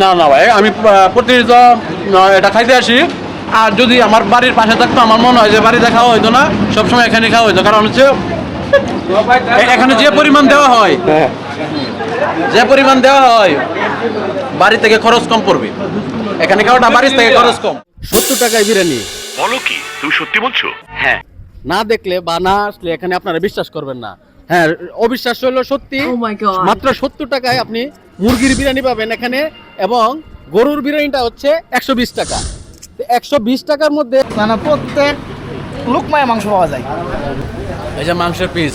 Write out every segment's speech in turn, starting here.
না না ভাই আমি প্রতিনিয়ত এটা খাইতে আসি। আর যদি আমার বাড়ির পাশে থাকতো আমার মনে হয় যে বাড়িতে খাওয়া হইতো না সবসময় এখানে খাওয়া হইতো। কারণ হচ্ছে এখানে যে পরিমাণ দেওয়া হয়। যে পরিমাণ দেওয়া হয় বাড়ি থেকে খরচ কম পড়বে। এখানে খাওয়াটা বাড়ির থেকে খরচ কম। সত্তর টাকায় বিরিয়ানি। বলো কি তুমি সত্যি বলছো? হ্যাঁ। না দেখলে বা না আসলে এখানে আপনারা বিশ্বাস করবেন না। হ্যাঁ অবিশ্বাস হলো সত্যি। Oh. মাত্র সত্তর টাকায় আপনি মুরগির বিরিয়ানি পাবেন এখানে এবং গরুর বিরিয়ানিটা হচ্ছে একশো বিশ টাকা। একশো বিশ টাকার মধ্যে মানে প্রত্যেক লুকমায় মাংস পাওয়া যায়। এই যে মাংসের পিস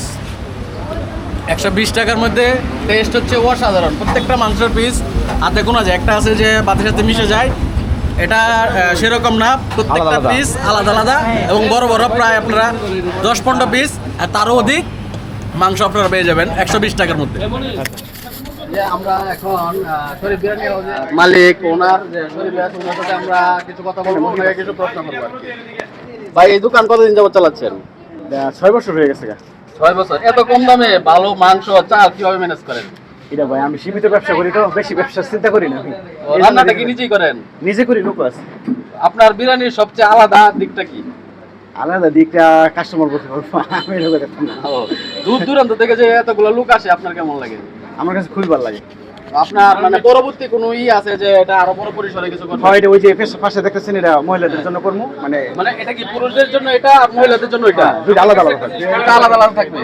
একশো বিশ টাকার মধ্যে টেস্ট হচ্ছে অসাধারণ। প্রত্যেকটা মাংসের পিস হাতে গোনা যায় একটা আছে যে ভাতের সাথে মিশে যায় এটা সেরকম না। প্রত্যেকটা পিস আলাদা। আলাদা এবং বড় বড় প্রায় আপনারা দশ পনেরো পিস আর তারও অধিক মাংস আপনারা পেয়ে যাবেন একশো বিশ টাকার মধ্যে। যে আমরা এখন শরীফ বিরিয়ানি মালিক ওনার। শরীফ ওনার সাথে আমরা কিছু কথা বলব ওনাকে কিছু প্রশ্ন করব ভাই এই দোকান কতদিন যাবত চালাচ্ছেন? ছয় বছর হয়ে গেছে ছয় বছর। এত কম দামে ভালো মাংস চাল কীভাবে ম্যানেজ করেন? এটা ভাই আমি সীমিত ব্যবসা করি তো বেশি ব্যবসার চিন্তা করি না রান্নাটা কি নিজেই করেন? নিজে করি লোক আপনার বিরিয়ানির সবচেয়ে আলাদা দিকটা কি? আলাদা দিকটা কাস্টমার বলতে পারব। আমি এটা না। দূর দূরান্ত থেকে যে এতগুলো লোক আসে আপনার কেমন লাগে? আমার কাছে খুবই ভালো লাগে। আপনার মানে পরবর্তী কোনো ই আছে যে এটা আরও বড় পরিসরে কিছু করবেন হয় এটা ওই যে পাশে দেখতেছেন এটা মহিলাদের জন্য করব। মানে মানে এটা কি পুরুষদের জন্য এটা আর মহিলাদের জন্য এটা? হ্যাঁ, আলাদা আলাদা থাকবে। এটা আলাদা আলাদা থাকবে।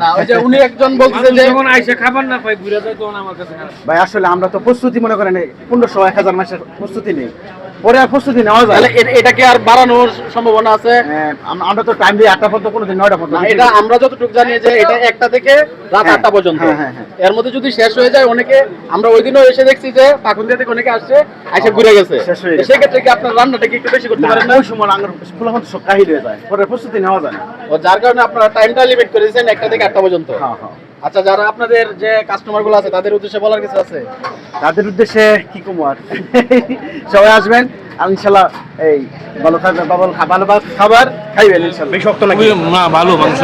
না ওই যে উনি একজন বলতেছে যে যখন আইসা খাবার না পাই ঘুরে যায় তখন আমার কাছে ভাই আসলে আমরা তো প্রস্তুতি মনে করেন পনেরোশো এক হাজার মাসের প্রস্তুতি নেই। পরে আর প্রস্তুতি নেওয়া যায়। তাহলে এটাকে আর বাড়ানোর সম্ভাবনা আছে? হ্যাঁ, আমরা তো টাইম দিই আটটা পর্যন্ত কোনোদিন নয়টা পর্যন্ত এটা আমরা যতটুকু জানি যে এটা একটা থেকে রাত হ্যাঁ, আটটা পর্যন্ত। হ্যাঁ, হ্যাঁ, হ্যাঁ। এর মধ্যে যদি শেষ হয়ে যায় অনেকে আমরা ওই দিনও এসে দেখছি যে পাকুন্দিয়া থেকে অনেকে আসছে এসে ঘুরে গেছে। হয়ে। সেক্ষেত্রে কি আপনার রান্নাটা কি একটু বেশি করতে পারেন না? ওই সময় আঙুর সব কাহিল হয়ে যায়। পরে প্রস্তুতি নেওয়া যায় না। যার কারণে আপনারা টাইমটা লিমিট করেছেন একটা থেকে আটটা পর্যন্ত। হ্যাঁ হ্যাঁ। আচ্ছা যারা আপনাদের যে কাস্টমারগুলো আছে তাদের উদ্দেশ্যে বলার কিছু আছে? তাদের উদ্দেশ্যে কি কমো আর? সবাই আসবেন আর ইনশাল্লাহ এই ভালো খাবার ভালো ভালো ভালো খাবার খাইবেন ইনশাল্লাহ। বেশি শক্ত নাকি? না ভালো মাংস।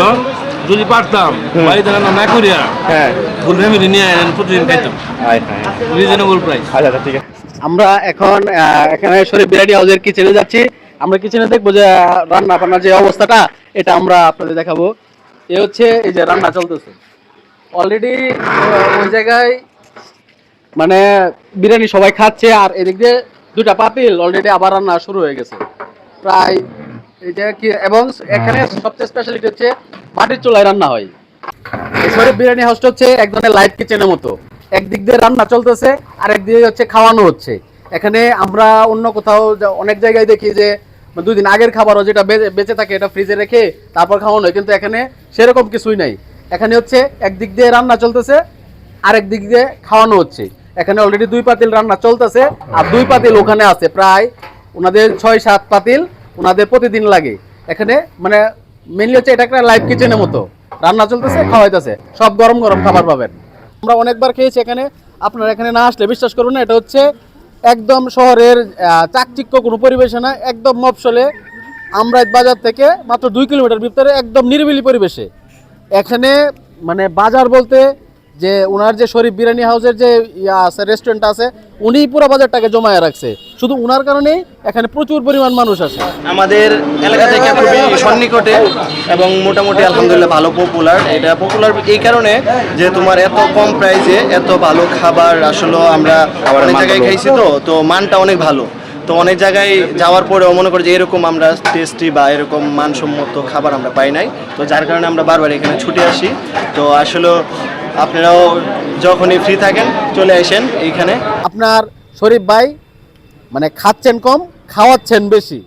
যদি পারতাম বাড়িতে রান্না না করিয়া হ্যাঁ। ফুল ফ্যামিলি নিয়ে প্রতিদিন খাইতাম। রিজনেবল প্রাইস আচ্ছা আচ্ছা ঠিক আছে। আমরা এখন এখানে শরীফ বিরিয়ানি হাউসের কিচেনে যাচ্ছি। আমরা কিচেনে দেখব যে রান্না বান্নার যে অবস্থাটা এটা আমরা আপনাদের দেখাবো। এ হচ্ছে এই যে রান্না চলতেছে। অলরেডি ওই জায়গায় মানে বিরিয়ানি সবাই খাচ্ছে আর এদিক দিয়ে দুটা পাতিল অলরেডি আবার রান্না শুরু হয়ে গেছে। প্রায় এটা কি এবং এখানে সবচেয়ে স্পেশালিটি হচ্ছে মাটির চুলায় রান্না হয়। শরীফ বিরিয়ানি হাউসটা হচ্ছে এক ধরনের লাইট কিচেনের মতো। একদিক দিয়ে রান্না চলতেছে আর একদিকে হচ্ছে খাওয়ানো হচ্ছে। এখানে আমরা অন্য কোথাও অনেক জায়গায় দেখি যে দুই দিন আগের খাবারও যেটা বেঁচে থাকে এটা ফ্রিজে রেখে তারপর খাওয়ানো হয় কিন্তু এখানে সেরকম কিছুই নাই। এখানে হচ্ছে একদিক দিয়ে রান্না চলতেছে আর একদিক দিয়ে খাওয়ানো হচ্ছে। এখানে অলরেডি দুই পাতিল রান্না চলতেছে, আর দুই পাতিল ওখানে আছে প্রায় ওনাদের ছয় সাত পাতিল ওনাদের প্রতিদিন লাগে। এখানে মানে মেনলি হচ্ছে এটা একটা লাইভ কিচেনের মতো। রান্না চলতেছে, খাওয়াইতেছে, সব গরম গরম খাবার পাবেন। আমরা অনেকবার খেয়েছি এখানে, আপনারা এখানে না আসলে বিশ্বাস করুন না, এটা হচ্ছে একদম শহরের চাকচিক্য কোনো পরিবেশে না, একদম মফসলে আমরাই বাজার থেকে মাত্র দুই কিলোমিটার ভিতরে একদম নিরিবিলি পরিবেশে। এখানে মানে বাজার বলতে যে ওনার যে শরীফ বিরিয়ানি হাউসের যে ইয়া আছে রেস্টুরেন্ট আছে উনি পুরো বাজারটাকে জমায়ে রাখছে। শুধু ওনার কারণেই এখানে প্রচুর পরিমাণ মানুষ আসে আমাদের এলাকা থেকে খুবই সন্নিকটে এবং মোটামুটি আলহামদুলিল্লাহ ভালো পপুলার এটা পপুলার এই কারণে যে তোমার এত কম প্রাইসে এত ভালো খাবার আসলে আমরা অনেক জায়গায় খাইছি তো তো মানটা অনেক ভালো। তো অনেক জায়গায় যাওয়ার পরেও মনে করি যে এরকম আমরা টেস্টি বা এরকম মানসম্মত খাবার আমরা পাই নাই। তো যার কারণে আমরা বারবার এখানে ছুটে আসি। তো আসলে আপনারাও যখনই ফ্রি থাকেন, চলে আসেন এইখানে। আপনার শরীফ ভাই মানে খাচ্ছেন কম, খাওয়াচ্ছেন বেশি।